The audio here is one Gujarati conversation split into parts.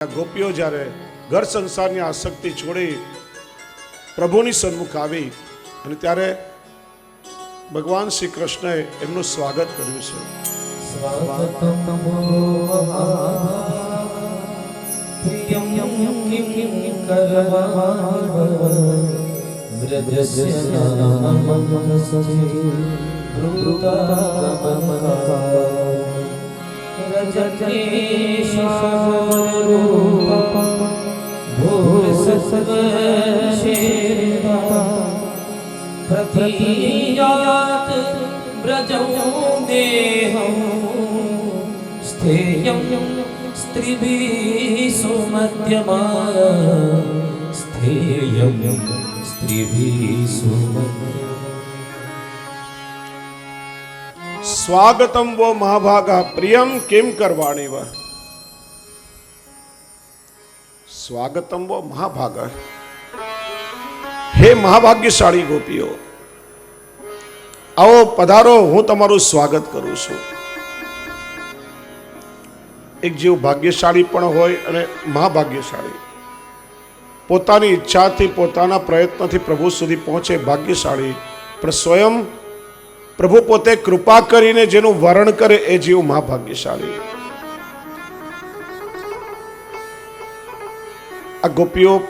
ગોપીઓ જ્યારે ઘર સંસારની આસક્તિ છોડી પ્રભુની સન્મુખ આવી અને ત્યારે ભગવાન શ્રી કૃષ્ણએ એમનું સ્વાગત કર્યું છે. प्रतीयात् व्रजौ देहं स्थेयं स्त्रिभिः सुमध्यमा स्थेयं स्त्रिभिः सुमध्यमा સ્વાગતમ વો મહાભાગા, પ્રિયમ કેમ કરવાણી વા? સ્વાગતમ વો મહાભાગા. હે મહાભાગ્યશાળી ગોપીઓ, આવો પધારો, હું તમારું સ્વાગત કરું છું. એક જેવું ભાગ્યશાળી પણ હોય અને મહાભાગ્યશાળી. પોતાની ઈચ્છાથી, પોતાના પ્રયત્નથી પ્રભુ સુધી પહોંચે ભાગ્યશાળી, પણ સ્વયં પ્રભુ પોતે કૃપા કરીને જેનું વરણ કરે એ જીવ મહાભાગ્યશાળી. આ ગોપીઓ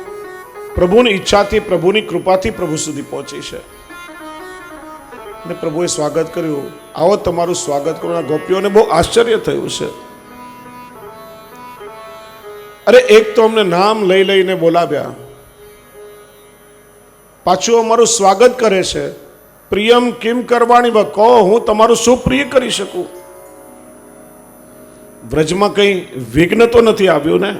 પ્રભુની ઈચ્છાથી, પ્રભુની કૃપાથી પ્રભુ સુધી પહોંચી છે. અને પ્રભુએ સ્વાગત કર્યું. આવો તમારું સ્વાગત કરો. ગોપીઓને બહુ આશ્ચર્ય થયું છે. અરે, એક તો અમને નામ લઈ લઈને બોલાવ્યા. પાછું અમારું સ્વાગત કરે છે. પ્રિયમ કેમ કરવાની કહો, હું તમારું શું પ્રિય કરી શકું. વ્રજમાં કંઈ વિઘ્ન તો નથી આવ્યું ને?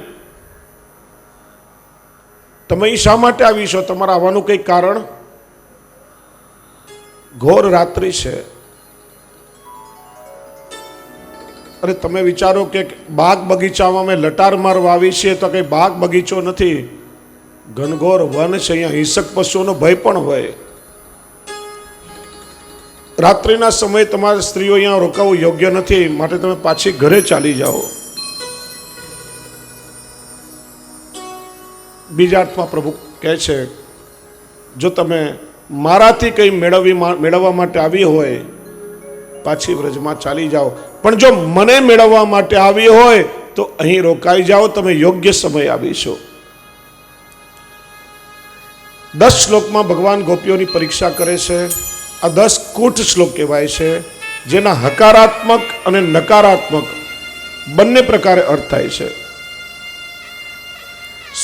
તમે એ શા માટે આવી છો? તમારા આવવાનું કંઈ કારણ? ઘોર રાત્રિ છે. અરે, તમે વિચારો કે બાગ બગીચામાં મેં લટાર મારવા આવી છીએ તો કંઈ બાગ બગીચો નથી. ઘનઘોર વન છે, અહીંયા હિંસક પશુઓનો ભય પણ હોય. રાત્રિના સમયે તમારે સ્ત્રીઓ અહીંયા રોકાવું યોગ્ય નથી માટે તમે પાછી ઘરે ચાલી જાઓ. બીજા અર્થમાં પ્રભુ કહે છે, જો તમે મારાથી કંઈ મેળવવી મેળવવા માટે આવી હોય, પાછી વ્રજમાં ચાલી જાઓ. પણ જો મને મેળવવા માટે આવી હોય, તો અહીં રોકાઈ જાઓ, તમે યોગ્ય સમય આવીશો દસ શ્લોકમાં ભગવાન ગોપીઓની પરીક્ષા કરે છે. આ દસ કૂટ શ્લોક કહેવાય છે, જેના હકારાત્મક અને નકારાત્મક બંને પ્રકારે અર્થ થાય છે.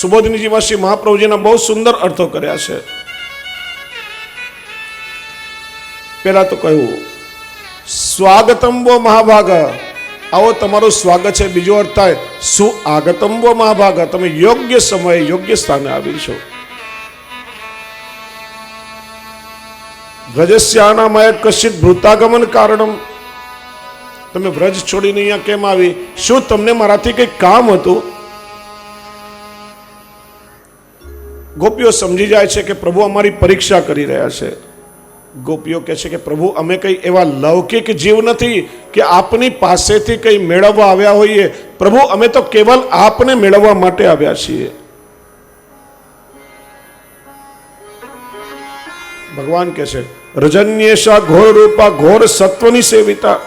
સુબોધનીજીમાં શ્રી મહાપ્રભુજીના બહુ સુંદર અર્થો કર્યા છે. પેલા તો કહ્યું સ્વાગતંબો મહાભાગ. આવો તમારું સ્વાગત છે. બીજો અર્થ થાય શું આગતમ મહાભાગ. તમે યોગ્ય સમયે યોગ્ય સ્થાને આવીશો વ્રજસ્યાનામય કશિત ભૂતાગમન કારણમ. તમે વ્રજ છોડીને અહીંયા કેમ આવી? શું તમને મારાથી કંઈક કામ હતું? ગોપીઓ સમજી જાય છે કે પ્રભુ અમારી પરીક્ષા કરી રહ્યા છે. ગોપીઓ કહે છે કે પ્રભુ, અમે કંઈ એવા લૌકિક જીવ નથી કે આપની પાસેથી કંઈ મેળવવા આવ્યા હોઈએ. પ્રભુ, અમે તો કેવલ આપને મેળવવા માટે આવ્યા છીએ. ભગવાન કહે છે રજન્યેશા ઘોર રૂપા ઘોર સત્વની સેવિતા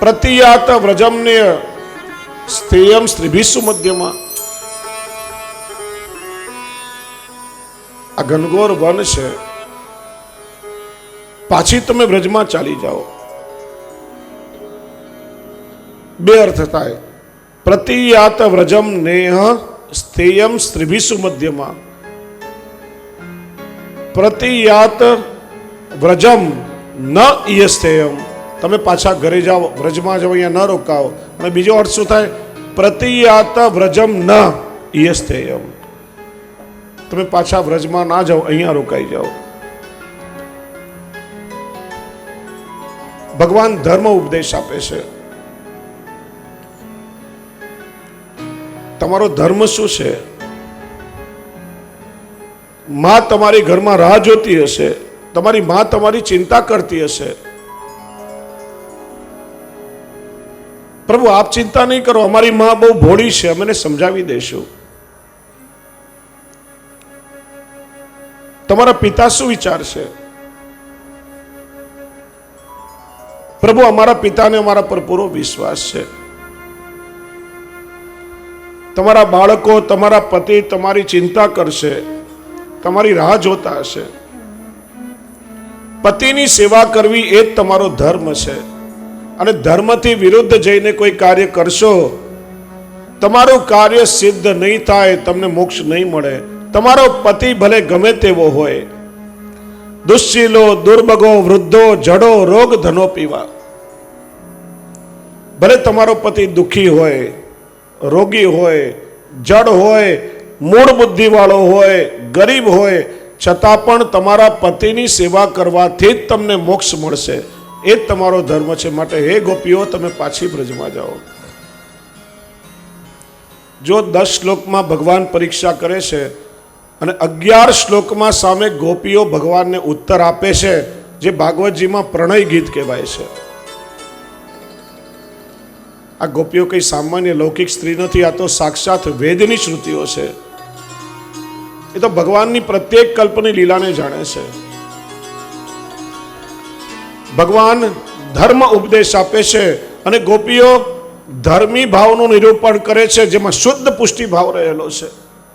પ્રતિયાત વ્રજમ્ય સ્થેયમ સ્ત્રીભીસુ મધ્યમાં આ ઘનઘોર વન છે પાછી તમે વ્રજમાં ચાલી જાઓ બે અર્થ થાય પ્રતિયાત વ્રજમ નેહ સ્થેયમ સ્ત્રીભીસુ મધ્યમાં પ્રતિયાત વ્રજમ ન ઈયસ્થેયમ તમે પાછા ઘરે જાઓ, વ્રજમાં જાઓ, અહીંયા ન રોકાઓ. અને બીજો અર્થ શું થાય? પ્રતિયાત વ્રજમ ન ઈયસ્થેયમ તમે પાછા વ્રજમાં ના જાઓ, અહીંયા રોકાઈ જાઓ. ભગવાન ધર્મ ઉપદેશ આપે છે. તમારો ધર્મ શું છે? માં તમારી ઘરમાં રાહ જોતી હશે, તમારી માં તમારી ચિંતા કરતી હશે. પ્રભુ, આપ ચિંતા નહીં કરો, અમારી માં બહુ ભોળી છે, અમે સમજાવી દઈશું. તમારા પિતા શું વિચારશે પ્રભુ, અમારા પિતાને અમારા પર પૂરો વિશ્વાસ છે. તમારા બાળકો, તમારા પતિ તમારી ચિંતા કરશે. તમારી રાહ જોતા હશે. પતિની સેવા કરવી એ જ તમારો ધર્મ છે. અને ધર્મથી વિરુદ્ધ જઈને કોઈ કાર્ય કરશો, તમારું કાર્ય સિદ્ધ નહીં થાય, તમને મોક્ષ નહીં મળે. તમારો પતિ ભલે ગમે તેવો હોય. દુશ્શીલો દુર્બગો વૃદ્ધો, જડો, રોગ, ધનો પીવા. ભલે તમારો પતિ દુઃખી હોય, રોગી હોય, જડ હોય મૂળ બુદ્ધિવાળો હોય, ગરીબ હોય, છતાં પણ તમારા પતિની સેવા કરવાથી જ તમને મોક્ષ મળશે. એ જ તમારો ધર્મ છે. માટે હે ગોપીઓ, તમે પાછી બ્રજમાં જાઓ. જો દસ શ્લોકમાં ભગવાન પરીક્ષા કરે છે અને અગિયાર શ્લોકમાં સામે ગોપીઓ ભગવાનને ઉત્તર આપે છે, જે ભાગવતજીમાં પ્રણય ગીત કહેવાય છે. આ ગોપીઓ કંઈ સામાન્ય લૌકિક સ્ત્રી નથી, આ તો સાક્ષાત વેદની શ્રુતિઓ છે. એ તો ભગવાનની પ્રત્યેક કલ્પની લીલાને જાણે છે. ભગવાન ધર્મ ઉપદેશ આપે છે અને ગોપીઓ ધર્મી ભાવનું નિરૂપણ કરે છે, જેમાં શુદ્ધ પુષ્ટિ ભાવ રહેલો છે.